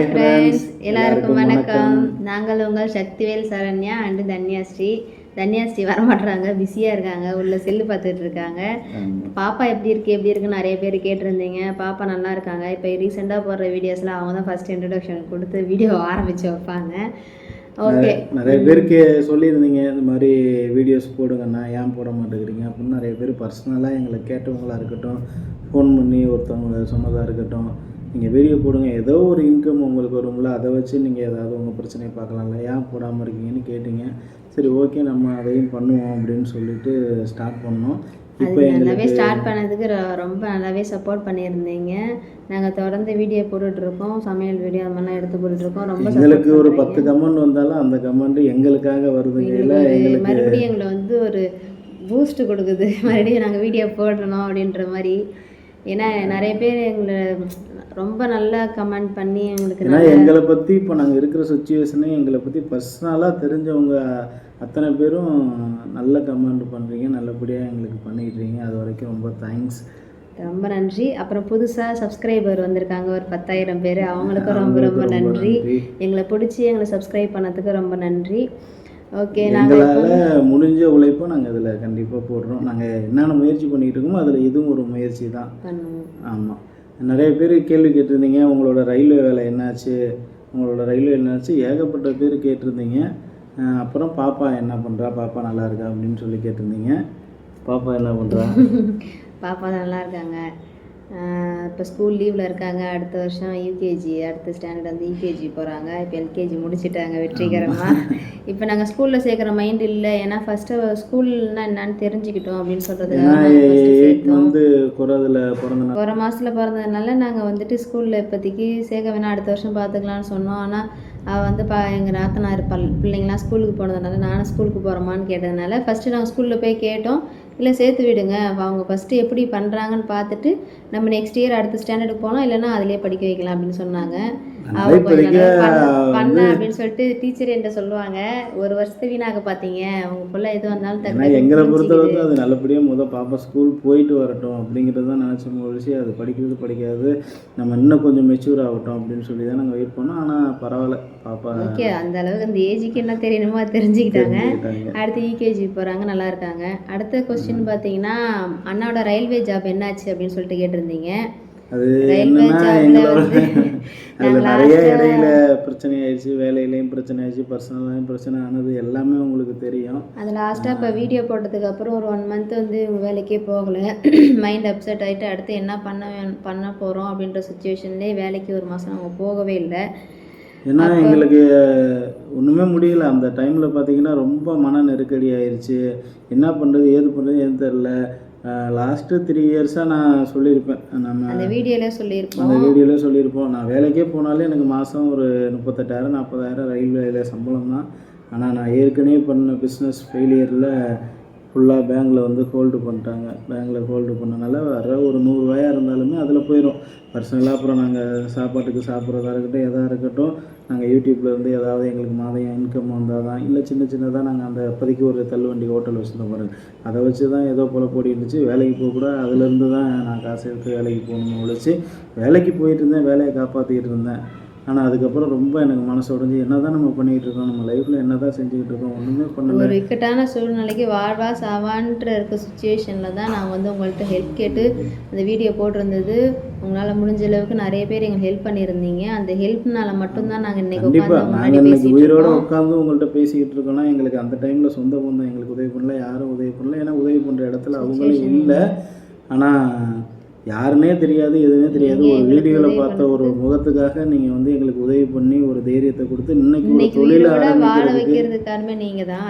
Hi friends எல்லாருக்கும் வணக்கம். நாங்கள் உங்கள் சக்திவேல் சரண்யா அண்டு தன்யாஸ்ரீ. தன்யாஸ்ரீ வரமாட்டுறாங்க பிஸியாக இருக்காங்க. உள்ள செல்லு பார்த்துட்டு இருக்காங்க. பாப்பா எப்படி இருக்கு? எப்படி இருக்குன்னு நிறைய பேர் கேட்டிருந்தீங்க. பாப்பா நல்லா இருக்காங்க. இப்போ ரீசெண்டாக போடுற வீடியோஸ்லாம் அவங்க தான் ஃபர்ஸ்ட் இன்ட்ரடக்ஷன் கொடுத்து வீடியோ ஆரம்பிச்சு வைப்பாங்க. ஓகே நிறைய பேருக்கு சொல்லியிருந்தீங்க இந்த மாதிரி வீடியோஸ் போடுங்கண்ணா ஏன் போட மாட்டேங்கிறீங்க? அப்படின்னு நிறைய பேர் பர்சனலாக எங்களை கேட்டவங்களா இருக்கட்டும் ஃபோன் பண்ணி ஒருத்தவங்க சொன்னதாக இருக்கட்டும் நீங்கள் வீடியோ போடுங்க. ஏதோ ஒரு இன்கம் உங்களுக்கு வரும்ல அதை வச்சு நீங்கள் ஏதாவது உங்கள் பிரச்சனையை பார்க்கலாம்ல ஏன் போடாமல் இருக்கீங்கன்னு கேட்டீங்க. சரி ஓகே நம்ம அதையும் பண்ணுவோம் அப்படின்னு சொல்லிட்டு ஸ்டார்ட் பண்ணோம். இப்போ அது நல்லாவே ஸ்டார்ட் பண்ணதுக்கு ரொம்ப நல்லாவே சப்போர்ட் பண்ணியிருந்தீங்க. நாங்கள் தொடர்ந்து வீடியோ போட்டுட்ருக்கோம் சமையல் வீடியோ அந்த மாதிரிலாம் எடுத்து போட்டுட்ருக்கோம் ரொம்ப எங்களுக்கு ஒரு. பத்து கமெண்ட் வந்தாலும் அந்த கமெண்ட் எங்களுக்காக வருதுங்க மறுபடியும் எங்களை வந்து ஒரு பூஸ்ட் கொடுக்குது. மறுபடியும் நாங்கள் வீடியோ போடணும் அப்படின்ற மாதிரி. ஏன்னா நிறைய பேர் எங்களை ரொம்ப நல்லா கமெண்ட் பண்ணி எங்களுக்கு ஏன்னா எங்களை பற்றி இப்போ நாங்கள் இருக்கிற சுச்சுவேஷனே எங்களை பற்றி பர்சனலாக தெரிஞ்சவங்க அத்தனை பேரும் நல்ல கமெண்ட் பண்ணுறீங்க நல்லபடியாக எங்களுக்கு பண்ணிடுறீங்க. அது வரைக்கும் ரொம்ப தேங்க்ஸ் ரொம்ப நன்றி. அப்புறம் புதுசாக சப்ஸ்கிரைபர் வந்திருக்காங்க. ஒரு பத்தாயிரம் பேர். அவங்களுக்கும் ரொம்ப ரொம்ப நன்றி. எங்களை பிடிச்சி எங்களை சப்ஸ்கிரைப் பண்ணதுக்கு ரொம்ப நன்றி. ஓகே எங்களால் முடிஞ்ச உழைப்பை நாங்கள் இதில் கண்டிப்பாக போடுறோம். நாங்கள் என்னென்ன முயற்சி பண்ணிகிட்டு இருக்கோமோ அதில் இதுவும் ஒரு முயற்சி தான். ஆமாம் நிறைய பேர் கேள்வி கேட்டிருந்தீங்க உங்களோட ரயில்வே வேலை என்னாச்சு உங்களோட ரயில்வே என்னாச்சு ஏகப்பட்ட பேர் கேட்டிருந்தீங்க. அப்புறம் பாப்பா என்ன பண்ணுறா பாப்பா நல்லா இருக்கா அப்படின்னு சொல்லி கேட்டிருந்தீங்க. பாப்பா என்ன பண்ணுறா பாப்பா நல்லா இருக்காங்க. இப்போ ஸ்கூல் லீவில் இருக்காங்க அடுத்த வருஷம் யூகேஜி அடுத்த ஸ்டாண்டர்ட் வந்து யூகேஜி போகிறாங்க இப்போ எல்கேஜி முடிச்சிட்டாங்க வெற்றிகரமாக இப்போ நாங்கள் ஸ்கூலில் சேர்க்குற மைண்ட் இல்லை. ஏன்னா ஃபஸ்ட்டு ஸ்கூல்னா என்னன்னு தெரிஞ்சுக்கிட்டோம் அப்படின்னு எயிட் வந்து ஒரு மாதத்தில் பிறந்ததுனால நாங்கள் வந்துட்டு ஸ்கூலில் இப்போதைக்கு சேர்க்க வேணாம் அடுத்த வருஷம் பார்த்துக்கலாம்னு சொன்னோம். ஆனால் அவள் வந்து பா எங்கள் நாத்தனார் பல் பிள்ளைங்களாம் ஸ்கூலுக்கு போனதுனால நானும் ஸ்கூலுக்கு போகிறோமான்னு கேட்டதுனால ஃபஸ்ட்டு நாங்கள் ஸ்கூலில் போய் கேட்டோம். இல்லை சேர்த்து விடுங்க. அவங்க ஃபஸ்ட்டு எப்படி பண்ணுறாங்கன்னு பார்த்துட்டு நம்ம நெக்ஸ்ட் இயர் அடுத்த ஸ்டாண்டர்டுக்கு போனோம் இல்லைன்னா அதிலே படிக்க வைக்கலாம் அப்படின்னு சொன்னாங்க. பண்ண அப்படின்னு சொல்லிட்டு டீச்சர் என்கிட்ட சொல்லுவாங்க. ஒரு வருஷத்தை வீணாக பார்த்தீங்க அவங்க பிள்ளை எது வந்தாலும் எங்களை பொறுத்தளவுக்கு அது நல்லபடியாக முத பாப்பா ஸ்கூல் போயிட்டு வரட்டும் அப்படிங்கிறது தான் நினச்ச முடிச்சு அது படிக்கிறது படிக்காது. நம்ம இன்னும் கொஞ்சம் மெச்சூர் ஆகட்டும் அப்படின்னு சொல்லி தான் நாங்கள் வெயிட் பண்ணோம். ஆனால் பரவாயில்ல. பாப்பா ஓகே அந்த அளவுக்கு அந்த ஏஜுக்கு என்ன தெரியணுமோ தெரிஞ்சுக்கிட்டாங்க. தெரிஞ்சுக்கிட்டாங்க. அடுத்து யூகேஜி போகிறாங்க நல்லா இருக்காங்க. அடுத்த கொஸ்டின் பார்த்தீங்கன்னா அண்ணாவோட ரயில்வே ஜாப் என்னாச்சு அப்படின்னு சொல்லிட்டு கேட்டிருந்தீங்க. அது என்னன்னா எங்களோட அதில் நிறைய இடையில பிரச்சனை ஆயிடுச்சு வேலையிலையும் பிரச்சனை ஆயிடுச்சு பர்சனலாகவும் பிரச்சனை ஆனது எல்லாமே உங்களுக்கு தெரியும். அது லாஸ்ட்டாக இப்போ வீடியோ போட்டதுக்கு அப்புறம் ஒரு ஒன் மந்த் வந்து இவங்க வேலைக்கே போகலை. மைண்ட் அப்செட் ஆகிட்டு அடுத்து என்ன பண்ண பண்ண போகிறோம் அப்படின்ற சுச்சுவேஷன்லேயே வேலைக்கு ஒரு மாதம் அவங்க போகவே இல்லை. ஏன்னா எங்களுக்கு ஒன்றுமே முடியல. அந்த டைமில் பார்த்தீங்கன்னா ரொம்ப மன நெருக்கடி ஆயிடுச்சு என்ன பண்ணுறது ஏது பண்ணுறது ஏது தெரில லாஸ்ட்டு த்ரீ இயர்ஸாக நான் சொல்லியிருப்பேன். நம்ம அந்த வீடியோலேயே சொல்லியிருப்போம். அந்த வீடியோவில் சொல்லியிருப்போம். நான் வேலைக்கே போனாலே எனக்கு மாதம் ஒரு முப்பத்தெட்டாயிரம் நாற்பதாயிரம் ரயில்வேல சம்பளம் தான் ஆனால் நான் ஏற்கனவே பண்ண பிஸ்னஸ் ஃபெயிலியரில் ஃபுல்லாக பேங்கில் வந்து ஹோல்டு பண்ணிட்டாங்க. பேங்கில் ஹோல்டு பண்ணனால வர ஒரு நூறுரூவாயா இருந்தாலுமே அதில் போயிடும் பர்சனலாக அப்புறம் நாங்கள் சாப்பாட்டுக்கு சாப்பிட்றதா இருக்கட்டும் எதாக இருக்கட்டும் நாங்கள் யூடியூப்லேருந்து ஏதாவது எங்களுக்கு மாதம் இன்கம் வந்தால் தான் இல்லை சின்ன சின்னதாக நாங்கள் அந்த அப்போதைக்கு ஒரு தள்ளுவண்டி ஹோட்டல் வச்சுருந்தோம் பாருங்கள் அதை வச்சு தான் ஏதோ போல் போடி இருந்துச்சு. வேலைக்கு போக கூட அதுலேருந்து தான் நான் காசு எடுத்து வேலைக்கு போகணும்னு உழைச்சி வேலைக்கு போயிட்டு இருந்தேன் வேலையை காப்பாற்றிக்கிட்டு இருந்தேன். ஆனால் அதுக்கப்புறம் ரொம்ப எனக்கு மனசு உடஞ்சி என்ன தான் நம்ம பண்ணிகிட்டு இருக்கோம் நம்ம லைஃப்பில் என்ன தான் செஞ்சுக்கிட்டு இருக்கோம் ஒன்றுமே பண்ணல. ஒரு இக்கட்டான சூழ்நிலைக்கு வாழ்வா சாவான்ற இருக்க சுச்சுவேஷனில் தான் நான் வந்து உங்கள்கிட்ட ஹெல்ப் கேட்டு அந்த வீடியோ போட்டிருந்தது. உங்களால் முடிஞ்ச அளவுக்கு நிறைய பேர் எங்களுக்கு ஹெல்ப் பண்ணியிருந்தீங்க. அந்த ஹெல்ப்னால மட்டும்தான் நாங்கள் கண்டிப்பாக உட்காந்து நாங்கள் பேசிட்டு உயிரோட உட்காந்து உங்கள்கிட்ட பேசிக்கிட்டு இருக்கோம்னா எங்களுக்கு அந்த டைமில் சொந்த பந்தம் எங்களுக்கு உதவி பண்ணல யாரும் உதவி பண்ணல. ஏன்னா உதவி பண்ணுற இடத்துல அவங்களும் இல்லை. ஆனால் யாருன்னே தெரியாது எதுவுமே தெரியாது. ஒரு வீடியோவில் பார்த்த ஒரு முகத்துக்காக நீங்கள் வந்து எங்களுக்கு உதவி பண்ணி ஒரு தைரியத்தை கொடுத்து இன்னைக்கு ஒரு தொழிலை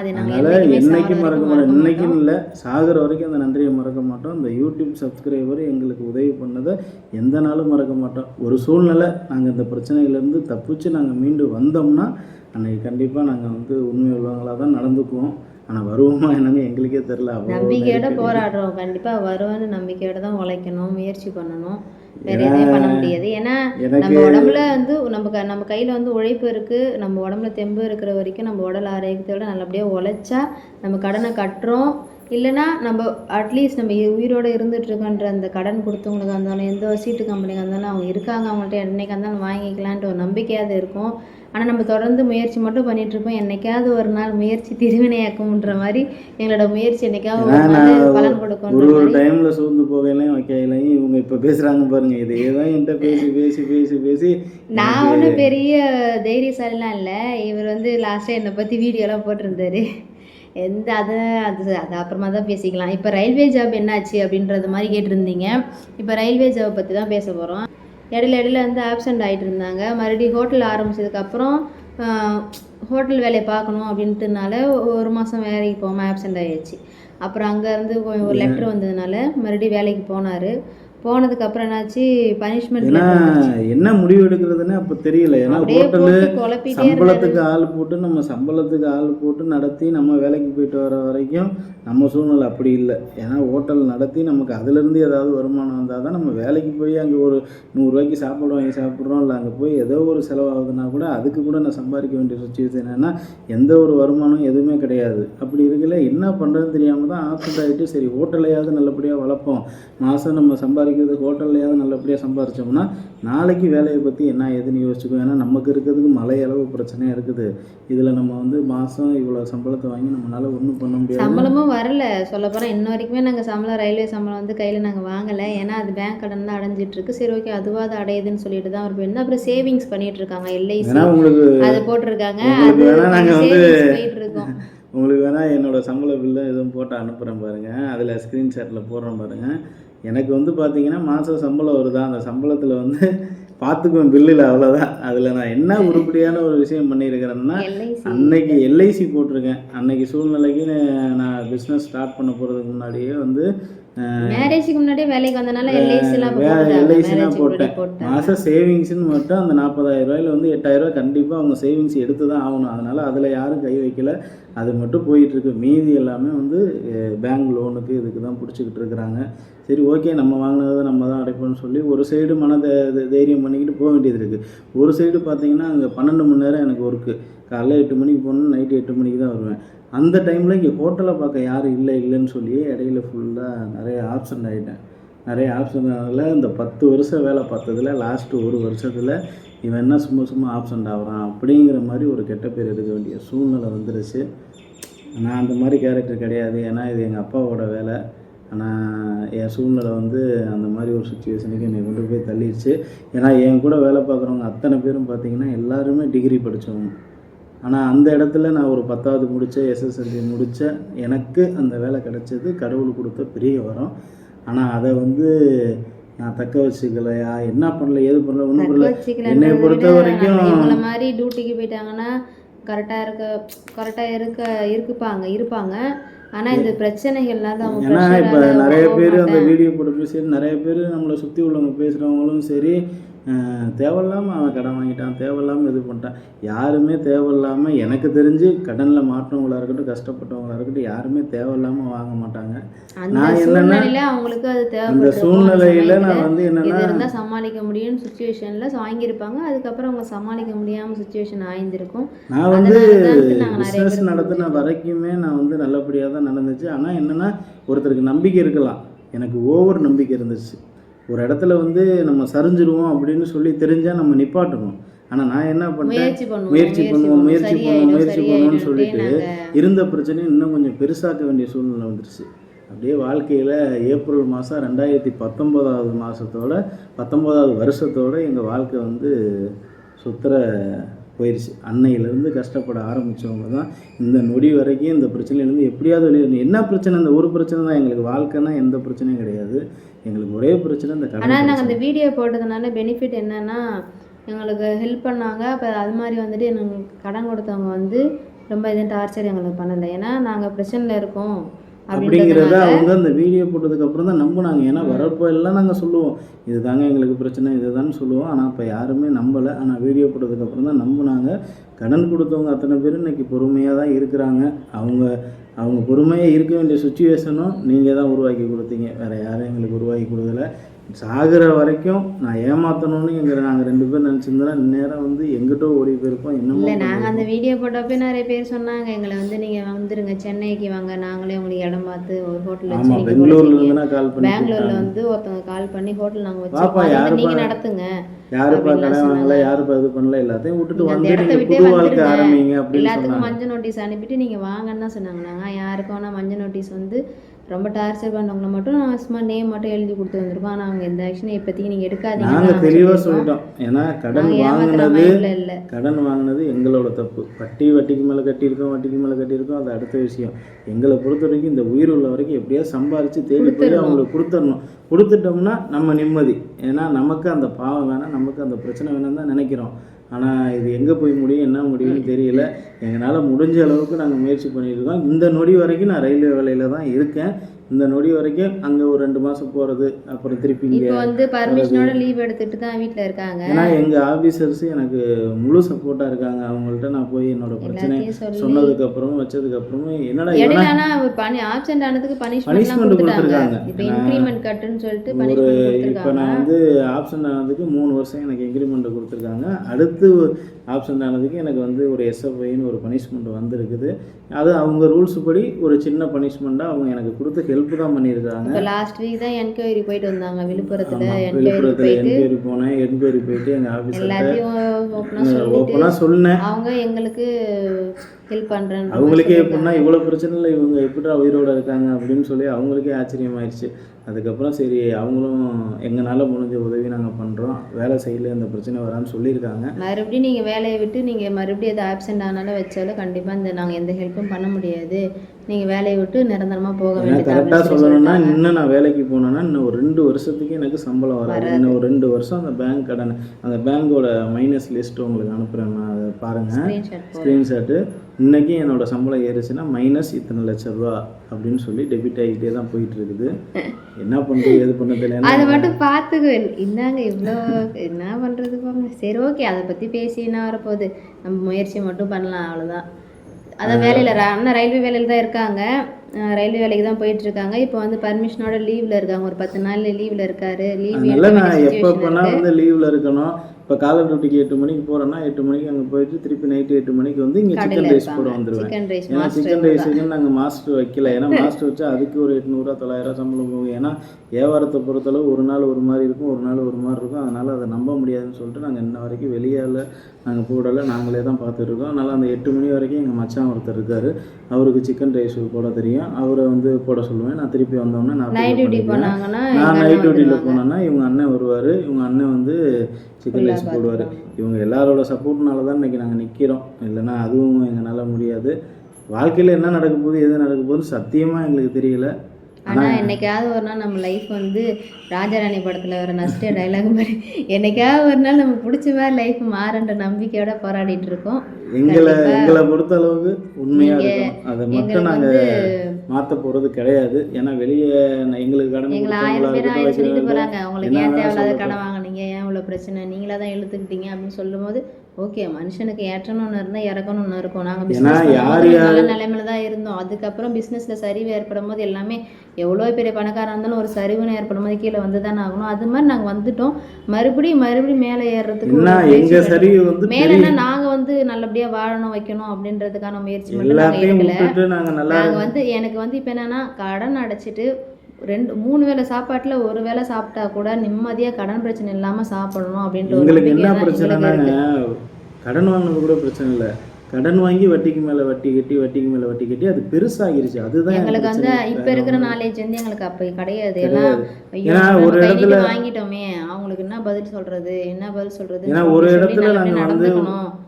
அதனால் என்னைக்குமே மறக்க மாட்டோம். இன்னைக்கும் மாட்டோம் இல்லை சாகிற வரைக்கும் அந்த நன்றியை மறக்க மாட்டோம். இந்த யூடியூப் சப்ஸ்கிரைபர் எங்களுக்கு உதவி பண்ணதை எந்த நாளும் மறக்க மாட்டோம். ஒரு சூழ்நிலை நாங்கள் இந்த பிரச்சனையிலேருந்து தப்பிச்சு நாங்கள் மீண்டு வந்தோம்னா அன்னைக்கு கண்டிப்பாக நாங்கள் வந்து உண்மை உள்ளவங்களாக தான் நடந்துக்குவோம். ஆனால் வருவோமா என்னன்னு எங்களுக்கே தெரில நம்பிக்கையோட. போராடுறோம். கண்டிப்பா வருவேன்னு நம்பிக்கையோட தான் உழைக்கணும் முயற்சி பண்ணணும். வேற எதையும் பண்ண முடியாது. ஏன்னா நம்ம உடம்புல வந்து நம்ம நம்ம கையில வந்து உழைப்பு இருக்கு. நம்ம உடம்புல தெம்பு இருக்கிற வரைக்கும் நம்ம உடல் ஆரோக்கியத்தோட நல்லபடியா உழைச்சா நம்ம கடனை கட்டுறோம். இல்லைன்னா நம்ம அட்லீஸ்ட் நம்ம உயிரோடு இருந்துகிட்ருக்கோன்ற அந்த கடன் கொடுத்தவங்களுக்கு இருந்தாலும் எந்த ஒரு சீட்டு கம்பெனிக்கு இருந்தாலும் அவங்க இருக்காங்க. அவங்கள்ட்ட என்னைக்கு இருந்தாலும் வாங்கிக்கலான்ட்டு ஒரு நம்பிக்கையாவது இருக்கும். ஆனால் நம்ம தொடர்ந்து முயற்சி மட்டும் பண்ணிட்டு இருப்போம். என்னைக்காவது ஒரு நாள் முயற்சி திருவினையாக்கும்ன்ற மாதிரி எங்களோட முயற்சி என்னைக்காவது ஒரு பலன் ஒரு கொடுக்கும்ன்ற ஒரு மாதிரி. டைமில் சூழ்ந்து போகையிலையும் வைக்கையிலையும் இவங்க இப்போ பேசுகிறாங்க பாருங்க. இதே தான் என்கிட்ட பேசி பேசி பேசி பேசி நான் ஒன்றும் பெரிய தைரியசாலிலாம் இல்லை. இவர் வந்து லாஸ்ட்டாக என்னை பற்றி வீடியோலாம் போட்டிருந்தாரு. எந்த அது அது அது அப்புறமா தான் பேசிக்கலாம். இப்போ ரயில்வே ஜாப் என்னாச்சு அப்படின்றது மாதிரி கேட்டிருந்தீங்க. இப்போ ரயில்வே ஜாப் பற்றி தான் பேச போகிறோம் இடையில இடையில வந்து ஆப்சண்ட் ஆகிட்டு இருந்தாங்க. மறுபடியும் ஹோட்டல் ஆரம்பிச்சதுக்கப்புறம் ஹோட்டல் வேலையை பார்க்கணும் அப்படின்ட்டுனால ஒரு மாதம் வேலைக்கு போகாமல் ஆப்சண்ட் ஆகிடுச்சு அப்புறம் அங்கேருந்து ஒரு லெட்டர் வந்ததுனால மறுபடியும் வேலைக்கு போனார். போனதுக்கப்புறம் என்னாச்சு பனிஷ்மெண்ட் என்ன முடிவு எடுக்கிறதுன்னு அப்போ தெரியல. ஏன்னா ஹோட்டலு சம்பளத்துக்கு ஆள் போட்டு நம்ம சம்பளத்துக்கு ஆள் போட்டு நடத்தி நம்ம வேலைக்கு போயிட்டு வர வரைக்கும் நம்ம சூழ்நிலை அப்படி இல்லை. ஏன்னா ஹோட்டல் நடத்தி நமக்கு அதுலேருந்து ஏதாவது வருமானம் வந்தால் தான் நம்ம வேலைக்கு போய் அங்கே ஒரு நூறுரூவாய்க்கு சாப்பாடு வாங்கி சாப்பிட்றோம். இல்லை அங்கே போய் ஏதோ ஒரு செலவாகுதுன்னா கூட அதுக்கு கூட நான் சம்பாதிக்க வேண்டிய சுச்சுவேஷன் என்னென்னா எந்த ஒரு வருமானம் எதுவுமே கிடையாது. அப்படி இருக்கல என்ன பண்ணுறதுன்னு தெரியாமல் தான் ஆப்சண்ட் ஆகிட்டு சரி ஹோட்டலையாவது நல்லபடியாக வளர்ப்போம். மாதம் நம்ம சம்பாதிக்கிறது ஹோட்டல்லையாவது நல்லபடியாக சம்பாரிச்சோம்னா நாளைக்கு வேலையை பற்றி என்ன ஏதுன்னு யோசிச்சுக்கோ ஏன்னா நமக்கு இருக்கிறதுக்கு மலை அளவு பிரச்சனையாக இருக்குது. இதில் நம்ம வந்து மாதம் இவ்வளோ சம்பளத்தை வாங்கி நம்மளால் ஒன்றும் பண்ண முடியாது. சம்பளமும் வரல. சொல்ல போனால் இன்ன வரைக்குமே நாங்கள் சம்பளம் ரயில்வே சம்பளம் வந்து கையில் நாங்கள் வாங்கலை. ஏன்னா அது பேங்க் கடன் தான் அடைஞ்சிட்டு இருக்கு சரி ஓகே அதுவாது அடையுதுன்னு சொல்லிட்டு தான் அவர் போயிருந்தோம் அப்புறம் சேவிங்ஸ் பண்ணிட்டு இருக்காங்க எல்ஐசி அது போட்டிருக்காங்க. அது போயிட்டு இருக்கோம் உங்களுக்கு வேணால் என்னோடய சம்பள பில்லு எதுவும் போட்டு அனுப்புகிறேன் பாருங்கள் அதில் ஸ்க்ரீன்ஷாட்டில் போடுறேன் பாருங்கள் எனக்கு வந்து பார்த்தீங்கன்னா மாதம் சம்பளம் வருதா? அந்த சம்பளத்தில் வந்து பார்த்துக்குவேன் பில்லில் அவ்வளோதான் அதில் நான் என்ன உருப்படியான ஒரு விஷயம் பண்ணியிருக்கிறேன்னா அன்னைக்கு எல்ஐசி போட்டிருக்கேன். அன்னைக்கு சூழ்நிலைக்கு நான் நான் பிஸ்னஸ் ஸ்டார்ட் பண்ண போகிறதுக்கு முன்னாடியே வந்து மேரேஜுக்கு வேலைக்கு வந்தனால போட்டேன். மாதம் சேவிங்ஸ்னு மட்டும் அந்த நாற்பதாயிரம் ரூபாயில வந்து எட்டாயிரம் ரூபாய் கண்டிப்பாக அவங்க சேவிங்ஸ் எடுத்து தான் ஆகணும். அதனால் அதில் யாரும் கை வைக்கல. அது மட்டும் போயிட்டுருக்கு. மீதி எல்லாமே வந்து பேங்க் லோனுக்கு இதுக்கு தான் பிடிச்சிக்கிட்டு இருக்கிறாங்க. சரி ஓகே நம்ம வாங்கினதை நம்ம தான் அடைப்போம்னு சொல்லி ஒரு சைடு மன தைரியம் பண்ணிக்கிட்டு போக வேண்டியது இருக்குது ஒரு சைடு பார்த்தீங்கன்னா அங்கே பன்னெண்டு மணி நேரம் எனக்கு ஒர்க்கு காலைல எட்டு மணிக்கு போகணும் நைட்டு எட்டு மணிக்கு தான் வருவேன். அந்த டைமில் இங்கே ஹோட்டலை பார்க்க யாரும் இல்லை இல்லைன்னு சொல்லி இடையில ஃபுல்லாக நிறைய ஆப்ஷன் ஆகிட்டேன் நிறைய ஆப்ஷனால இந்த பத்து வருஷம் வேலை பார்த்ததுல லாஸ்ட்டு ஒரு வருஷத்தில் இவன் என்ன சும்மா சும்மா ஆப்சண்ட் ஆகிறான் அப்படிங்கிற மாதிரி ஒரு கெட்ட பேர் எடுக்க வேண்டிய சூழ்நிலை வந்துருச்சு. நான் அந்த மாதிரி கேரக்டர் கிடையாது. ஏன்னா இது எங்கள் அப்பாவோட வேலை. ஆனால் என் சூழ்நிலை வந்து அந்த மாதிரி ஒரு சுச்சுவேஷனுக்கு என்னை கொண்டு போய் தள்ளிடுச்சு ஏன்னா என் கூட வேலை பார்க்குறவங்க அத்தனை பேரும் பார்த்தீங்கன்னா எல்லாருமே டிகிரி படித்தவங்க ஆனால் அந்த இடத்துல நான் ஒரு பத்தாவது முடித்த எஸ்எஸ்எல்சி முடித்த எனக்கு அந்த வேலை கிடைச்சது கடவுள் கொடுத்த பெரிய வரம். ஆனால் அதை வந்து நான் தக்க வச்சுக்கலையா? என்ன பண்ணல? ஏது பண்ணல? ஒன்றும் பண்ணல. என்னை பொறுத்த வரைக்கும் இவங்கள மாதிரி டியூட்டிக்கு போயிட்டாங்கன்னா கரெக்டாக இருக்க கரெக்டாக இருக்க இருக்குப்பாங்க இருப்பாங்க. ஆனால் இந்த பிரச்சனைகள்னால அவங்க ஏன்னா இப்போ நிறைய பேர் அந்த. வீடியோ போட்டு சரி நிறைய பேர் நம்மளை சுற்றி உள்ளவங்க பேசுகிறவங்களும் சரி அஹ், தேவையில்லாம அவன் கடன் வாங்கிட்டான் தேவையில்லாமல் இது பண்ணிட்டான். யாருமே தேவையில்லாமல் எனக்கு தெரிஞ்சு கடனில் மாட்டினவங்களா இருக்கட்டும் கஷ்டப்பட்டவங்களா இருக்கட்டும் யாருமே தேவையில்லாமல் வாங்க மாட்டாங்க. நான் என்னன்னா, அவங்களுக்கு அது அந்த தேவைப்பட்டிருக்கும். சூழ்நிலையில் நான் வந்து என்னென்னா சமாளிக்க முடியும்னு சுச்சுவேஷனில் வாங்கியிருப்பாங்க. அதுக்கப்புறம் அவங்க சமாளிக்க முடியாமல் சுச்சுவேஷன் ஆயிருந்திருக்கும். நான் வந்து பிஸ்னஸ் நடத்தின வரைக்குமே நான் வந்து நல்லபடியாக தான் நடந்துச்சு. ஆனால் என்னென்னா ஒருத்தருக்கு நம்பிக்கை இருக்கலாம். எனக்கு ஓவர் நம்பிக்கை இருந்துச்சு. ஒரு இடத்துல வந்து நம்ம சரிஞ்சிருவோம் அப்படின்னு சொல்லி தெரிஞ்சால் நம்ம நிப்பாட்டணும். ஆனால் நான் என்ன பண்ணிட்டேன் முயற்சி பண்ணுவோம் முயற்சி பண்ணுவோம், முயற்சி பண்ணுவோம்னு சொல்லிட்டு இருந்த பிரச்சனையை இன்னும் கொஞ்சம் பெருசாக்க வேண்டிய சூழ்நிலை வந்துருச்சு. அப்படியே வாழ்க்கையில் ஏப்ரல் மாதம் ரெண்டாயிரத்தி பத்தொம்போதாவது மாதத்தோட பத்தொம்போதாவது வருஷத்தோட எங்கள் வாழ்க்கை வந்து சுத்தர போயிடுச்சு அன்னையிலேருந்து கஷ்டப்பட ஆரம்பித்தவங்க தான் இந்த நொடி வரைக்கும் இந்த பிரச்சனையிலேருந்து எப்படியாவது வெளியே என்ன பிரச்சனை? இந்த ஒரு பிரச்சனை தான் எங்களுக்கு. வாழ்க்கைனா எந்த பிரச்சனையும் கிடையாது. எங்களுக்கு ஒரே பிரச்சனை இந்த ஆனால் நாங்கள். அந்த வீடியோ போட்டதுனால பெனிஃபிட் என்னன்னா எங்களுக்கு ஹெல்ப் பண்ணாங்க. அப்போ அது மாதிரி வந்துட்டு எனக்கு கடன் கொடுத்தவங்க வந்து ரொம்ப எதுவும் டார்ச்சர் எங்களுக்கு பண்ணலை. ஏன்னா நாங்கள் பிரச்சனையில் இருக்கோம். அப்படிங்கிறத அவங்க அந்த வீடியோ போட்டதுக்கு அப்புறம் தான் நம்பினாங்க. ஏன்னா வரப்போ எல்லாம் நாங்கள் சொல்லுவோம் இது தாங்க எங்களுக்கு பிரச்சனை இதுதான் சொல்லுவோம். ஆனால் இப்போ யாருமே நம்பலை. ஆனால் வீடியோ போட்டதுக்கு அப்புறம் தான் நம்பினாங்க. கடன் கொடுத்தவங்க அத்தனை பேர் இன்னைக்கு பொறுமையாக தான் இருக்கிறாங்க. அவங்க அவங்க பொறுமையாக இருக்க வேண்டிய சுச்சுவேஷனும் நீங்கள் தான் உருவாக்கி கொடுத்தீங்க. வேறு யாரும் எங்களுக்கு உருவாக்கி கொடுக்கல. சாகிற வரைக்கும் நான் ஏமாத்தணும்னு எங்க நாங்கள் ரெண்டு பேரும் நினச்சிருந்தோம்னா நேரம் வந்து எங்கிட்ட ஓடி போயிருப்போம். இல்லை என்னமோ நாங்கள் அந்த வீடியோ போட்டப்போ நிறைய பேர் சொன்னாங்க. எங்களை வந்து நீங்கள் வந்துருங்க சென்னைக்கு வாங்க. நாங்களே உங்களுக்கு இடம் பார்த்து ஒரு ஹோட்டல் ஆமாம் பெங்களூர்ல இருந்துனா கால் பண்ணி பெங்களூர்ல வந்து ஒருத்தவங்க கால் பண்ணி ஹோட்டல் நாங்கள் வச்சு? நீங்கள் நடத்துங்க யாருப்பா அப்படின்லாம் கடை வாங்கல. யாருப்பா இது பண்ணல எல்லாத்தையும் விட்டுட்டு வந்து புது வாழ்க்கை. ஆரம்பிங்க அப்படின்னு எல்லாத்துக்கும் மஞ்சள் நோட்டீஸ் அனுப்பிட்டு நீங்கள் வாங்கன்னு தான் சொன்னாங்க. நாங்கள் யாருக்கும் மஞ்சள் நோட்டீஸ் வந்து ரொம்ப டார்ச்சர் பண்ணவங்களை மட்டும் நான் சும்மா நேம் மட்டும் எழுதி கொடுத்து வந்திருக்கோம் ஆனால் அவங்க எந்த ஆக்ஷனும் இப்போதைக்கு நீங்கள் எடுக்காதீங்க நாங்க தெளிவா சொல்லிட்டோம். ஏன்னா கடன் நாங்கள் வாங்கினது இல்லை. கடன் வாங்கினது எங்களோட தப்பு. வட்டி வட்டிக்கு மேலே கட்டியிருக்கோம் வட்டிக்கு மேலே கட்டியிருக்கோம் அது அடுத்த விஷயம். எங்களை பொறுத்த வரைக்கும் இந்த உயிர் உள்ள வரைக்கும் எப்படியாவது சம்பாரித்து தேடி போய். அவங்களுக்கு கொடுத்துடணும். கொடுத்துட்டோம்னா நம்ம நிம்மதி. ஏன்னா நமக்கு அந்த பாவம் வேணாம் நமக்கு அந்த பிரச்சனை வேணாம் தான் நினைக்கிறோம். ஆனால் இது எங்கே போய் முடியும் என்ன முடியும்னு தெரியல. எங்களால் முடிஞ்ச அளவுக்கு நாங்கள் முயற்சி பண்ணியிருக்கோம் இந்த நொடி வரைக்கும் நான் ரயில்வே வேலையில் தான் இருக்கேன். இந்த நொடி வரைக்கும் அங்கே ஒரு ரெண்டு மாதம் போகிறது அப்புறம் திருப்பி இங்கே இப்போ வந்து பர்மிஷனோட லீவ் எடுத்துட்டு தான் வீட்டில் இருக்காங்க. ஏன்னா எங்கள் ஆஃபீஸர்ஸ் எனக்கு முழு சப்போர்ட்டாக இருக்காங்க. அவங்கள்ட்ட நான் போய் என்னோட பிரச்சனை எல்லாத்தையும் சொல்லி சொன்னதுக்கு அப்புறமும் வச்சதுக்கு அப்புறமும் என்னடா இடையில இவனா ஆனா ஒரு பணி ஆப்சென்ட் ஆனதுக்கு கொடுத்துட்டாங்க. கொடுத்திருக்காங்க. இப்போ இன்க்ரிமெண்ட் கட்டுன்னு சொல்லிட்டு ஒரு பனிஷ்மெண்ட் இப்போ நான் வந்து ஆப்ஷன் ஆனதுக்கு மூணு வருஷம் எனக்கு இன்க்ரிமெண்ட் கொடுத்துருக்காங்க. அடுத்து ஆப்ஷன் ஆனதுக்கு எனக்கு வந்து ஒரு எஸ்எஃப்ஐன்னு ஒரு பனிஷ்மெண்ட் வந்திருக்குது. அது அவங்க ரூல்ஸ் படி ஒரு சின்ன பனிஷ்மெண்ட்டாக அவங்க எனக்கு கொடுத்து ஹெல்ப் தான் பண்ணியிருக்காங்க. இப்போ லாஸ்ட் வீக் தான் என்கொயரி போயிட்டு வந்தாங்க விழுப்புரத்துல விழுப்புரத்தில் என்கொயரி போனேன் என்கொயரி போயிட்டு எங்கள் ஆஃபீஸர்கிட்ட எல்லாத்தையும் ஓப்பனாக சொன்னேன். அவங்க எங்களுக்கு ஹெல்ப் பண்றேன்னு அவங்களுக்கே எப்படின்னா இவ்வளோ பிரச்சனையில் இவங்க எப்படிடா உயிரோட இருக்காங்க அப்படின்னு சொல்லி அவங்களுக்கே ஆச்சரியமாயிருச்சு. அதுக்கப்புறம் சரி அவங்களும் எங்களால் முடிஞ்ச உதவி நாங்கள் பண்ணுறோம் வேலை சைடில் இந்த பிரச்சனை வரான்னு சொல்லியிருக்காங்க. மறுபடியும் நீங்க வேலையை விட்டு நீங்க மறுபடியும் எதாவது ஆப்சென்ட் ஆனாலும் வச்சாலும் கண்டிப்பா இந்த நாங்க எந்த ஹெல்ப்பும் பண்ண முடியாது. நீங்க வேலையை விட்டு நிரந்தரமா போக வேண்டியது கரெக்டாக சொல்லணும்னா. இன்னும் நான் வேலைக்கு போனேன்னா இன்னும் ஒரு ரெண்டு வருஷத்துக்கு எனக்கு சம்பளம் வராது. இன்னும் ஒரு ரெண்டு வருஷம் அந்த பேங்க் கடன் அந்த பேங்கோட மைனஸ் லிஸ்ட்டு உங்களுக்கு அனுப்புகிறேன் நான் அதை பாருங்கள். ஸ்க்ரீன்ஷாட்டு இன்னைக்கு என்னோட சம்பளம் ஏறுச்சுன்னா மைனஸ் இத்தனை லட்ச ரூபா அப்படின்னு சொல்லி டெபிட் ஆகிட்டே தான் போயிட்டு இருக்குது. என்ன பண்ணுறது எது பண்ண தெரியல அதை மட்டும் பார்த்துக்கு இந்தாங்க இவ்வளோ என்ன பண்ணுறது போங்க சரி ஓகே அதை பற்றி பேசி என்ன வரப்போகுது? நம்ம முயற்சி மட்டும் பண்ணலாம் அவ்வளோதான் அதான் வேலையில் அண்ணன் ரயில்வே வேலையில் தான் இருக்காங்க. ரயில்வே வேலைக்கு தான் போயிட்டு இருக்காங்க. இப்போ வந்து பர்மிஷனோட லீவில் இருக்காங்க. ஒரு பத்து நாள் லீவில் இருக்காரு. லீவ் நான் எப்போ எப்போனா வந்து லீவில் இருக்கணும். இப்போ காலை டியூட்டிக்கு எட்டு மணிக்கு போகிறேன்னா எட்டு மணிக்கு அங்கே போயிட்டு திருப்பி நைட்டு எட்டு மணிக்கு வந்து இங்கே சிக்கன் ரைஸ் போட வந்துடுவேன் சிக்கன் ஏன்னா ரைஸுக்கு நாங்கள் மாஸ்டர் வைக்கல. ஏன்னா மாஸ்டர் வச்சா அதுக்கு ஒரு எட்நூறுவா தொள்ளாயிரம் சம்பளம் போகும். ஏன்னா வியாபாரத்தை பொறுத்தளவு ஒரு நாள் ஒரு மாதிரி இருக்கும். ஒரு நாள் ஒரு மாதிரி இருக்கும். அதனால் அதை நம்ப முடியாதுன்னு சொல்லிட்டு நாங்கள் இன்ன வரைக்கும் வெளியால் நாங்கள் போடலை நாங்களே தான் பார்த்துருக்கோம். அதனால் அந்த எட்டு மணி வரைக்கும் எங்கள் மச்சான் ஒருத்தர் இருக்கார். அவருக்கு சிக்கன் ரைஸ் போட தெரியும். அவரை வந்து போட சொல்லுவேன். நான் திருப்பி வந்தோடனே நான் நான் நைட் டியூட்டியில். போனேன்னா இவங்க அண்ணன் வருவார். இவங்க அண்ணன் வந்து சிக்கன் ரைஸ் போடுவார். இவங்க எல்லாரோட சப்போர்ட்னால தான் இன்றைக்கி நாங்கள் நிற்கிறோம் இல்லைன்னா அதுவும் எங்களால் முடியாது. வாழ்க்கையில் என்ன நடக்க போகுது எது நடக்க போகுதுன்னு சத்தியமாக எங்களுக்கு தெரியல. ஆனா என்னைக்காவது ஒரு நாள் நம்ம லைஃப் வந்து ராஜாராணி படத்துல வர நஸ்டே டைலாக் மாதிரி என்னைக்காவது ஒரு நாள் நம்ம பிடிச்ச மாதிரி லைஃப் மாறுன்ற நம்பிக்கையோட போராடிட்டு இருக்கோம் எங்களை. எங்களை பொறுத்த அளவுக்கு உண்மையாக நீங்க இருக்கணும் அதை மட்டும் நாங்கள் மாற்ற போகிறது கிடையாது ஏன்னா வெளியே எங்களுக்கு கடன் எங்களை ஆயிரம் பேர் ஆயிரம் சொல்லிட்டு உங்களுக்கு என்ன ஏன் தேவையில்லாத. கடன் ஏன் இவ்வளோ பிரச்சனை. நீங்களா தான் இழுத்துக்கிட்டீங்க அப்படின்னு சொல்லும்போது ஓகே மனுஷனுக்கு ஏற்றணும் ஒன்று இருந்தால் இறக்கணும் ஒன்று இருக்கும் நாங்கள் பிஸ்னஸ் நல்ல நிலைமையில தான் இருந்தோம். அதுக்கப்புறம் பிஸ்னஸ்ல சரிவு ஏற்படும் போது எல்லாமே எவ்வளோ பெரிய பணக்காரன் இருந்தாலும் ஒரு சரிவுன்னு ஏற்படும் போது கீழே வந்து தானே ஆகணும். அது மாதிரி நாங்கள் வந்துட்டோம். மறுபடியும் மறுபடியும் மேலே ஏறுறதுக்கு மேலன்னா நாங்க வந்து நல்லபடியா வாழணும் வைக்கணும் அப்படின்றதுக்கான முயற்சி மட்டும் எடுக்கல. நாங்கள் நாங்க வந்து எனக்கு வந்து இப்போ என்னன்னா கடன் அடைச்சிட்டு ரெண்டு மூணு வேளை சாப்பாட்டுல ஒரு வேளை சாப்பிட்டா கூட நிம்மதியா கடன் பிரச்சனை இல்லாம சாப்பிடணும் அப்படின்ற ஒரு எங்களுக்கு என்ன இருக்கு. கடன் வாங்கினது கூட பிரச்சனை இல்லை கடன் வாங்கி வட்டிக்கு மேலே வட்டி கட்டி வட்டிக்கு மேலே வட்டி கட்டி அது பெருசாகிருச்சு. அதுதான் எங்களுக்கு பிரச்சனை. இப்ப இருக்கிற நாலேஜ் வந்து எங்களுக்கு அப்ப கிடையாது. ஏன்னா ஒரு இடத்துல- வாங்கிட்டோமே அவங்களுக்கு என்ன பதில் சொல்றது? என்ன பதில் சொல்றது ஏன்னா ஒரு இடத்துல நல்லபடியா நாங்க வந்து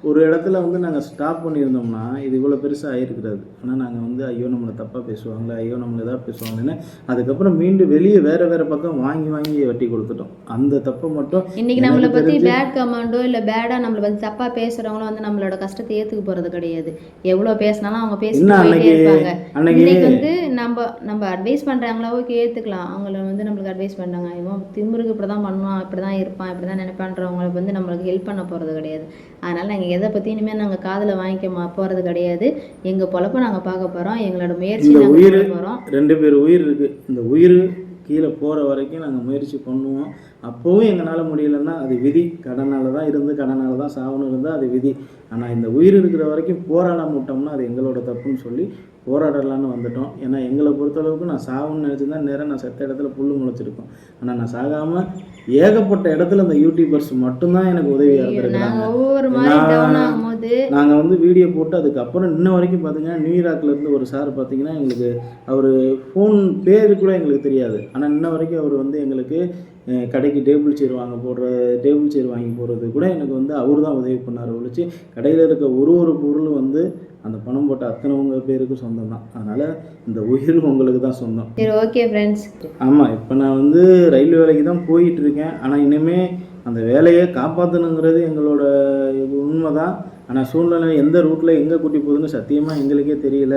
ஒரு இடத்துல வந்து நாங்கள் ஸ்டாப் பண்ணியிருந்தோம்னா இது இவ்வளோ பெருசாக ஆயிருக்காது. ஆனால் நாங்கள் வந்து ஐயோ நம்மளை தப்பாக பேசுவாங்களே? ஐயோ நம்மளை எதாவது பேசுவாங்களேன்னு அதுக்கப்புறம் மீண்டும் வெளியே வேற வேற பக்கம் வாங்கி வாங்கி வட்டி கொடுத்துட்டோம். அந்த தப்பை மட்டும் இன்னைக்கு நம்மளை பத்தி பேட் கமெண்டோ இல்ல பேடா நம்மளை பத்தி தப்பா பேசுறவங்களும் வந்து நம்மளோட கஷ்டத்தை ஏத்துக்க போறது கிடையாது. எவ்வளவு பேசினாலும் அவங்க அன்னைக்கு? இருப்பாங்க. இன்னைக்கு வந்து நம்ம நம்ம அட்வைஸ் பண்றாங்களா ஓகே ஏத்துக்கலாம் அவங்கள வந்து நம்மளுக்கு அட்வைஸ் பண்றாங்க. இவன் திமிருக்கு இப்படிதான் பண்ணுவான் இப்படிதான் இருப்பான் இப்படிதான் நினைப்பான்றவங்களுக்கு வந்து நம்மளுக்கு ஹெல்ப் பண்ண போறது கிடையாது. அதனால நாங்க எதை பத்தி இனிமே நாங்க காதுல வாங்கிக்க போறது கிடையாது. எங்க பொழப்ப நாங்க பார்க்க போறோம். எங்களோட முயற்சி நாங்க உயிர் போறோம். ரெண்டு பேர் உயிர் இருக்கு. இந்த உயிருக்கு கீழே போகிற வரைக்கும் நாங்கள் முயற்சி பண்ணுவோம். அப்போவும் எங்களால் முடியலன்னா அது விதி. கடனால தான் இருந்து கடனால தான் சாவணும் இருந்தால் அது விதி. ஆனால் இந்த உயிர் இருக்கிற வரைக்கும் போராடாம விட்டோம்னா அது எங்களோட தப்புன்னு சொல்லி போராடலான்னு வந்துட்டோம். ஏன்னா எங்களை பொறுத்தளவுக்கு நான் சாகணும்னு நினச்சிருந்தா நேரம் நான் செத்த இடத்துல புல் முளைச்சிருக்கோம். ஆனால் நான் சாகாமல் ஏகப்பட்ட இடத்துல அந்த யூடியூபர்ஸ் மட்டும்தான் எனக்கு உதவியாக இருந்திருக்கிறாங்க. ஆகும்போது நாங்கள் வந்து வீடியோ போட்டு அதுக்கப்புறம் இன்ன வரைக்கும் பார்த்தீங்கன்னா நியூயார்க்ல இருந்து ஒரு சார் பார்த்தீங்கன்னா எங்களுக்கு அவர் ஃபோன் பேர் கூட எங்களுக்கு தெரியாது. ஆனால் இன்ன வரைக்கும் அவர் வந்து எங்களுக்கு கடைக்கு டேபிள் சேர் வாங்க போடுற டேபிள் சேர் வாங்கி போடுறது கூட எனக்கு வந்து அவர் தான் உதவி பண்ணார் ஒழிச்சு கடையில் இருக்க ஒரு ஒரு பொருளும் வந்து அந்த பணம் போட்ட அத்தனைவங்க பேருக்கு சொந்தம் தான் அதனால் இந்த உயிர் உங்களுக்கு தான் சொந்தம். சரி ஓகே ஃப்ரெண்ட்ஸ் ஆமாம் இப்போ நான் வந்து ரயில்வே வேலைக்கு தான் போயிட்டு இருக்கேன். ஆனால் இனிமே அந்த வேலையை காப்பாற்றணுங்கிறது எங்களோட உண்மை தான் ஆனால் சூழ்நிலை எந்த ரூட்டில் எங்கே கூட்டி போகுதுன்னு சத்தியமாக எங்களுக்கே தெரியல.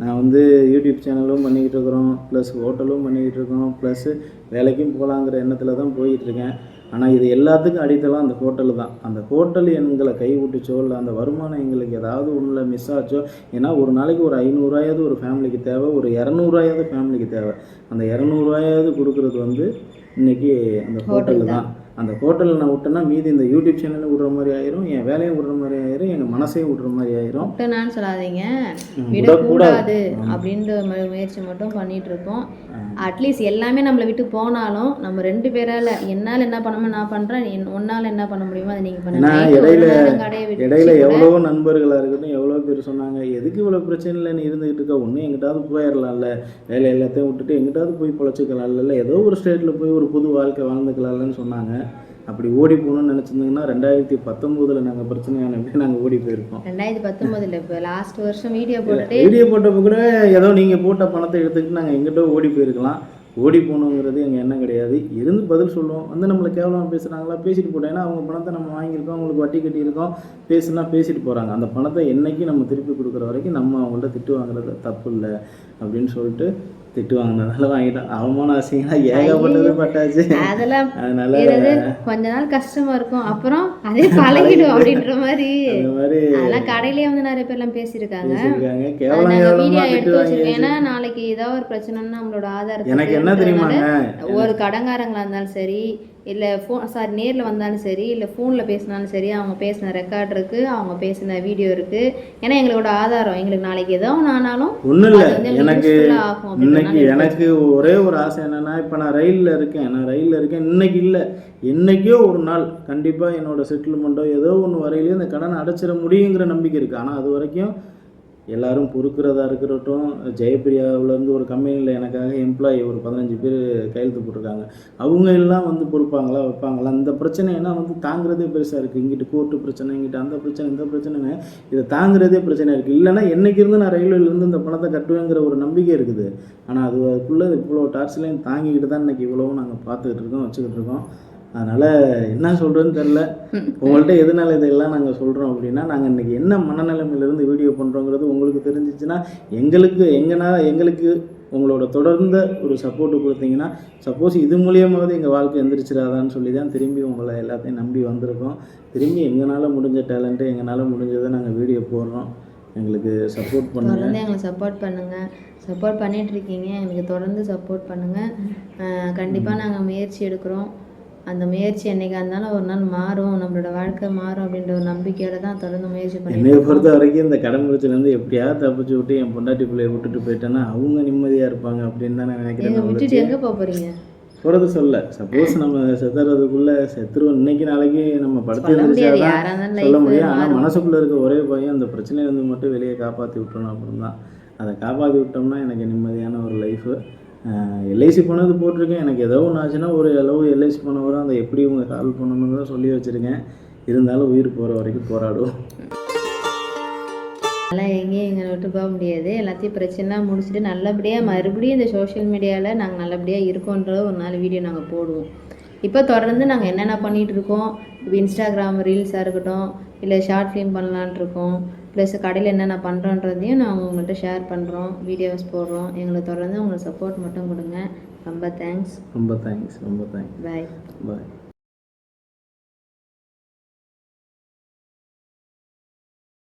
நான் வந்து யூடியூப் சேனலும் பண்ணிக்கிட்டு இருக்கிறோம். ப்ளஸ் ஹோட்டலும் பண்ணிக்கிட்டு இருக்கோம். ப்ளஸ் வேலைக்கும் போகலாங்கிற எண்ணத்தில் தான் போயிட்டுருக்கேன் ஆனால் இது எல்லாத்துக்கும் அடித்தளம் அந்த ஹோட்டலு தான். அந்த ஹோட்டல் எங்களை கை விட்டுச்சோ இல்லை அந்த வருமானம் எங்களுக்கு ஏதாவது ஒன்றில் மிஸ் ஆச்சோ ஏன்னா ஒரு நாளைக்கு ஒரு ஐநூறுரூவாயாவது ஒரு ஃபேமிலிக்கு தேவை ஒரு இரநூறுவாயாவது ஃபேமிலிக்கு தேவை. அந்த இரநூறுவாயாவது கொடுக்குறது வந்து இன்னைக்கு அந்த ஹோட்டலில் தான். அந்த ஹோட்டலில் நான் விட்டேன்னா மீதி இந்த யூடியூப் சேனலும் விடுற மாதிரி ஆயிரும் என் வேலையும் விடுற மாதிரி ஆயிரும் எங்கள் மனசையும் விடுற மாதிரி ஆயிரும். விட்டனான்னு சொல்லாதீங்க. விடக்கூடாது அப்படின்ற முயற்சி மட்டும் பண்ணிட்டு இருக்கோம். அட்லீஸ்ட் எல்லாமே நம்மளை விட்டு போனாலும் நம்ம ரெண்டு பேரால என்னால் என்ன பண்ணணுமோ நான் பண்ணுறேன் என் உன்னால் என்ன பண்ண முடியுமோ அதை நீங்கள் ஏன்னா பண்ணுங்க இடையில- இடையில எவ்வளவோ நண்பர்களாக இருக்கட்டும் எவ்வளோ பேர் சொன்னாங்க எதுக்கு இவ்வளோ பிரச்சனையில் நீ இருந்துகிட்டு இருக்க? ஒன்று எங்கிட்டாவது போயிடலாம்ல வேலை எல்லாத்தையும் விட்டுட்டு எங்கிட்டாவது போய் பொழைச்சிக்கலாம்ல. இல்லை ஏதோ ஒரு ஸ்டேட்டில் போய் ஒரு புது வாழ்க்கை வாழ்ந்துக்கலாம்லன்னு சொன்னாங்க. அப்படி ஓடி போகணும்னு நினச்சிருந்தீங்கன்னா ரெண்டாயிரத்தி பத்தொம்போதில் நாங்கள் பிரச்சனையான போய் நாங்கள் ஓடி போயிருக்கோம். ரெண்டாயிரத்தி பத்தொன்பதுல இப்போ லாஸ்ட் வருஷம் வீடியோ போட்டுட்டு வீடியோ போட்டப்போ கூட ஏதோ நீங்கள் போட்ட பணத்தை எடுத்துக்கிட்டு நாங்கள் எங்கிட்டோ ஓடி போயிருக்கலாம். ஓடி போகணுங்கிறது எங்கள் எண்ணம் கிடையாது. இருந்து பதில் சொல்லுவோம். வந்து நம்மளை கேவலமாக பேசுகிறாங்களா பேசிட்டு போட்டோம் ஏன்னா அவங்க பணத்தை நம்ம வாங்கியிருக்கோம். அவங்களுக்கு வட்டி கட்டியிருக்கோம். பேசுனா பேசிட்டு போகிறாங்க அந்த பணத்தை என்னைக்கு நம்ம திருப்பி கொடுக்குற வரைக்கும் நம்ம அவங்கள்ட்ட திட்டு வாங்குறது தப்பு இல்லை அப்படின்னு சொல்லிட்டு திட்டு வாங்கினதால வாங்கிட்டோம் அவமான அசிங்கம்லாம் ஏகப்பட்டது பட்டாச்சு. அதெல்லாம் அதனால கொஞ்ச நாள் கஷ்டமா இருக்கும். அப்புறம் அதே பழகிடும் அப்படின்ற மாதிரி. அந்த மாதிரி அதெல்லாம் கடையிலேயே வந்து நிறைய பேர்லாம் பேசியிருக்காங்க. வீடியோ எடுத்து வச்சிருக்கோம். ஏன்னா நாளைக்கு ஏதாவது ஒரு பிரச்சனைன்னா நம்மளோட ஆதாரத்தை எனக்கு என்ன தெரியுமாங்க? ஒரு கடங்காரங்களா இருந்தாலும் சரி இல்லை ஃபோன் சாரி நேரில் வந்தாலும் சரி இல்லை ஃபோனில் பேசினாலும் சரி அவங்க பேசின ரெக்கார்ட் இருக்குது அவங்க பேசின வீடியோ இருக்குது ஏன்னா எங்களோட ஆதாரம் எங்களுக்கு நாளைக்கு ஏதோ ஒன்று ஆனாலும் ஒன்றும் இல்லை. எனக்கு இன்னைக்கு எனக்கு ஒரே ஒரு ஆசை என்னன்னா இப்போ நான் ரயிலில் இருக்கேன். நான் ரயிலில் இருக்கேன். இன்னைக்கு இல்லை. என்னைக்கோ ஒரு நாள் கண்டிப்பாக என்னோட செட்டில்மெண்ட்டோ ஏதோ ஒன்று வரையிலையும் இந்த கடனை அடைச்சிட முடியுங்கிற நம்பிக்கை இருக்குது ஆனால் அது வரைக்கும் எல்லாரும் பொறுக்கிறதா இருக்கட்டும் ஜெயப்பிரியாவிலேருந்து ஒரு கம்பெனியில் எனக்காக எம்ப்ளாயி ஒரு பதினஞ்சு பேர் கையெழுத்து போட்டிருக்காங்க. அவங்க எல்லாம் வந்து பொறுப்பாங்களா வைப்பாங்களா? இந்த பிரச்சனைனா வந்து தாங்குறதே பெருசாக இருக்குது இங்கிட்டு கோர்ட்டு பிரச்சனை இங்கிட்டு அந்த பிரச்சனை இந்த பிரச்சனைன்னு இதை தாங்குறதே பிரச்சனை இருக்குது இல்லைன்னா என்னைக்கு இருந்து நான் ரயில்வேலேருந்து இந்த பணத்தை கட்டுவேங்கிற ஒரு நம்பிக்கை இருக்குது. ஆனால் அது அதுக்குள்ளே இவ்வளோ டார்ச்லையும் தாங்கிக்கிட்டு தான் இன்றைக்கி இவ்வளோ நாங்கள் பார்த்துக்கிட்டு இருக்கோம் வச்சுக்கிட்டு இருக்கோம். அதனால் என்ன சொல்கிறேன்னு தெரில உங்கள்கிட்ட எதனால இதெல்லாம் நாங்கள் சொல்கிறோம் அப்படின்னா நாங்கள் இன்றைக்கி என்ன மனநிலைமையிலேருந்து வீடியோ பண்ணுறோங்கிறது உங்களுக்கு தெரிஞ்சிச்சுன்னா எங்களுக்கு எங்கன்னா எங்களுக்கு உங்களோட தொடர்ந்த ஒரு சப்போர்ட்டு கொடுத்தீங்கன்னா சப்போஸ் இது மூலியமாவது எங்கள் வாழ்க்கை எந்திரிச்சிடாதான்னு சொல்லி தான் திரும்பி உங்களை எல்லாத்தையும் நம்பி வந்திருக்கோம். திரும்பி எங்களால் முடிஞ்ச டேலண்ட்டு எங்களால் முடிஞ்சதை நாங்கள் வீடியோ போடுறோம். எங்களுக்கு சப்போர்ட் பண்ணுங்கள் தொடர்ந்து எங்களுக்கு சப்போர்ட் பண்ணுங்க. சப்போர்ட் பண்ணிட்டு இருக்கீங்க. எங்களுக்கு தொடர்ந்து சப்போர்ட் பண்ணுங்க. அஹ் கண்டிப்பா நாங்க முயற்சி எடுக்கிறோம். அந்த முயற்சி என்னைக்கா இருந்தாலும் ஒரு நாள் மாறும் நம்மளோட வாழ்க்கை மாறும் அப்படின்ற ஒரு நம்பிக்கையோட தான் தொடர்ந்து முயற்சி இருக்கோம். பொறுத்த வரைக்கும் இந்த கடன் பிரச்சனைலேருந்து எப்படியாவது தப்பிச்சு விட்டு என் பொண்டாட்டி பிள்ளைய விட்டுட்டு போயிட்டேன்னா அவங்க நிம்மதியாக இருப்பாங்க அப்படின்னு தான் நான் நினைக்கிறேன் விட்டுட்டு எங்க போக போகிறது சொல்ல. சப்போஸ் நம்ம செத்துறதுக்குள்ள செத்துருவோம். இன்னைக்கு நாளைக்கு நம்ம படுத்து எழுந்திரிச்சாதான் சொல்ல முடியும். ஆனால் மனசுக்குள்ளே இருக்க ஒரே பையன் அந்த பிரச்சனையிலேருந்து மட்டும் வெளியே காப்பாற்றி விட்டுறணும் அப்படின்னு தான் அதை காப்பாற்றி விட்டோம்னா எனக்கு நிம்மதியான ஒரு லைஃபு எல்ஐசி பண்ணது போட்டிருக்கேன். எனக்கு ஏதோ ஒன்று ஆச்சுன்னா ஒரு அளவு எல்ஐசி பண்ண வரும். அதை எப்படி இவங்க சால்வ் பண்ணணும்னு தான் சொல்லி வச்சுருக்கேன். இருந்தாலும் உயிர் போகிற வரைக்கும் போராடுவோம். அதெல்லாம் எங்கேயும் எங்களை விட்டு போக முடியாது. எல்லாத்தையும் பிரச்சனைலாம் முடிச்சுட்டு நல்லபடியாக மறுபடியும் இந்த சோஷியல் மீடியாவில் நாங்கள் நல்லபடியாக இருக்கோன்ற ஒரு நாள் வீடியோ நாங்கள் போடுவோம். இப்போ தொடர்ந்து நாங்கள் என்னென்ன பண்ணிகிட்டு இருக்கோம்? இப்போ இன்ஸ்டாகிராம் ரீல்ஸாக இருக்கட்டும் இல்லை ஷார்ட் ஃபிலிம் பண்ணலான்ட்டு இருக்கோம். ப்ளஸ் கடையில் என்னென்ன பண்ணுறோன்றதையும் நாங்கள் உங்கள்கிட்ட ஷேர் பண்ணுறோம் வீடியோஸ் போடுறோம். எங்களுக்கு தொடர்ந்து உங்களுக்கு சப்போர்ட் மட்டும் கொடுங்க. ரொம்ப தேங்க்ஸ் ரொம்ப தேங்க்ஸ் ரொம்ப தேங்க்ஸ் பாய் பாய்